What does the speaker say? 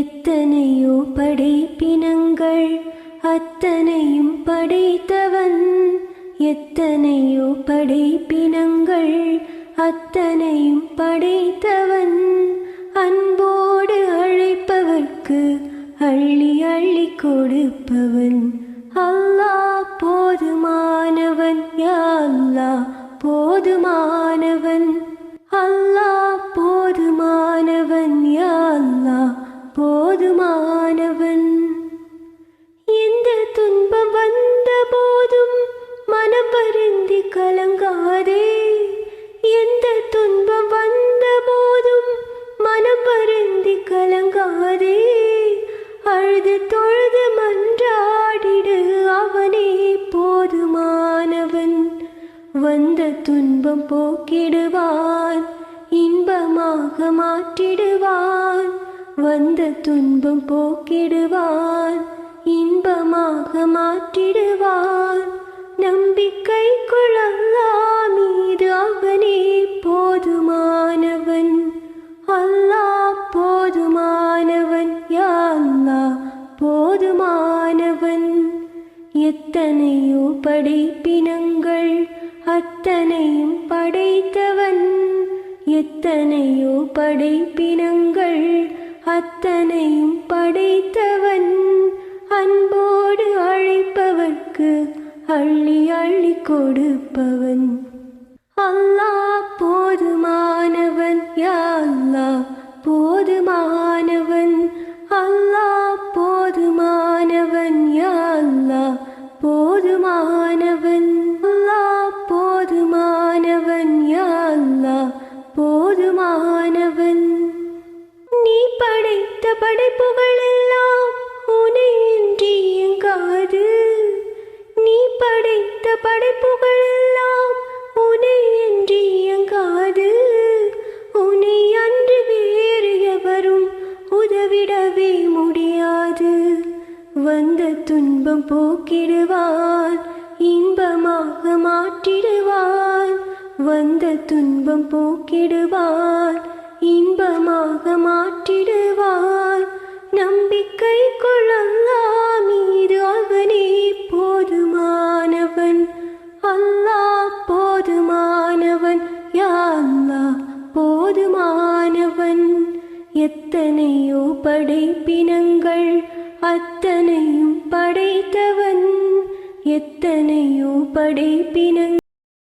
எத்தனையோ படைப்பினங்கள் அத்தனையும் படைத்தவன். எத்தனையோ படைப்பினங்கள் அத்தனையும் படைத்தவன். அன்போடு அழைப்பவர்க்கு அள்ளி அள்ளி கொடுப்பவன். அல்லா போதுமானவன் யா அல்லா போதுமானவன். கலங்காதே எந்த துன்பம் வந்த போதும் மனம் வருந்தி கலங்காதே. அழுது தொழுது மன்றாடிடு அவனே போதுமானவன். வந்த துன்பம் போக்கிடுவான் இன்பமாக மாற்றிடுவான். வந்த துன்பம் போக்கிடுவான் இன்பமாக மாற்றிடுவான். நம்பிக்கை கொள்ளல்லா போதுமானவன் எத்தனையோ படைப்பினங்கள் அத்தனையும் படைத்தவன். எத்தனையோ படைப்பினங்கள் அத்தனையும் படைத்தவன். அன்போடு அழைப்பவர்க்கு அள்ளி அள்ளி கொடுப்பவன். அல்லாஹ் போ படைப்புகள் எல்லாம் உனை இயங்காது நீ படைத்த படைப்புகள் எல்லாம் உனை இயங்காது உனை அன்று வேறு எவரும் உதவிடவே முடியாது. வந்த துன்பம் போக்கிடுவான் இன்பமாக மாற்றிடுவான் வந்த துன்பம் போக்கிடுவான் இன்பமாக மாற்றிடுவான் கை குழந்தா மீது அவனே போதுமானவன். அல்லா போதுமானவன். யாழ்லா போதுமானவன். எத்தனையோ படைப்பினங்கள் அத்தனையும் படைத்தவன். எத்தனையோ படைப்பினங்கள்